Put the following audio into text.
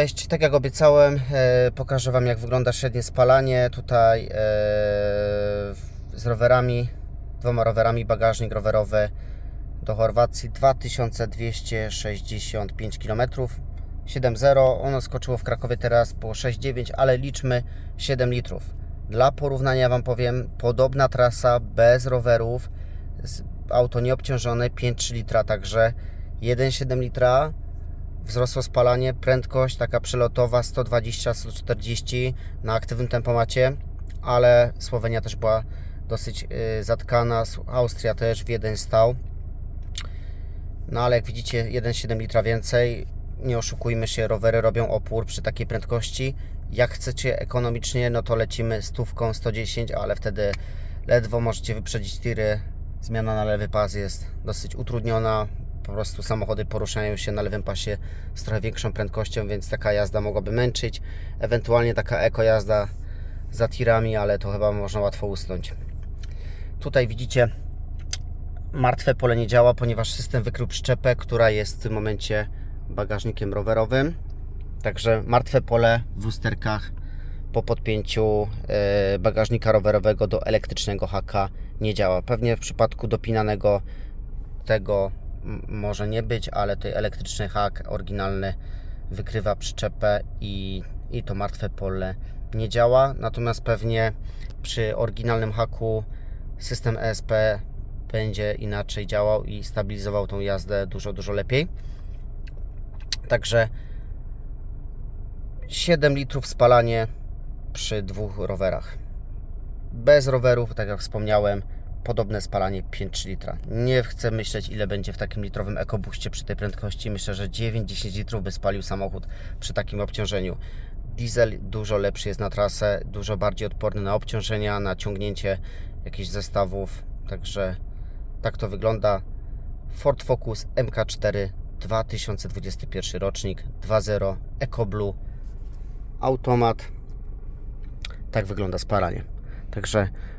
Cześć, tak jak obiecałem, e, pokażę Wam jak wygląda średnie spalanie. Tutaj e, z rowerami, dwoma rowerami, bagażnik rowerowy do Chorwacji 2265 km 7.0, ono skoczyło w Krakowie teraz po 6.9, ale liczmy 7 litrów. Dla porównania Wam powiem, podobna trasa bez rowerów, auto nieobciążone 5-3 litra, także 1,7 litra wzrosło spalanie, prędkość taka przelotowa 120-140 na aktywnym tempomacie, ale Słowenia też była dosyć y, zatkana, Austria też w jeden stał. No ale jak widzicie 1,7 litra więcej, nie oszukujmy się, rowery robią opór przy takiej prędkości. Jak chcecie ekonomicznie, no to lecimy stówką 110, ale wtedy ledwo możecie wyprzedzić tiry. Zmiana na lewy pas jest dosyć utrudniona. Po prostu samochody poruszają się na lewym pasie z trochę większą prędkością, więc taka jazda mogłaby męczyć. Ewentualnie taka eko jazda za tirami, ale to chyba można łatwo usnąć. Tutaj widzicie, martwe pole nie działa, ponieważ system wykrył przyczepę, która jest w tym momencie bagażnikiem rowerowym. Także martwe pole w lusterkach po podpięciu e, bagażnika rowerowego do elektrycznego haka nie działa. Pewnie w przypadku dopinanego tego może nie być, ale ten elektryczny hak oryginalny wykrywa przyczepę i, i to martwe pole nie działa. Natomiast pewnie przy oryginalnym haku system ESP będzie inaczej działał i stabilizował tą jazdę dużo, dużo lepiej. Także 7 litrów spalanie przy dwóch rowerach. Bez rowerów, tak jak wspomniałem, podobne spalanie 5-3 litra. Nie chcę myśleć, ile będzie w takim litrowym ekobuście przy tej prędkości. Myślę, że 9-10 litrów by spalił samochód przy takim obciążeniu. Diesel dużo lepszy jest na trasę, dużo bardziej odporny na obciążenia, na ciągnięcie jakichś zestawów. Także tak to wygląda. Ford Focus MK4 2021 rocznik 2.0 EcoBlue automat. Tak wygląda spalanie. Także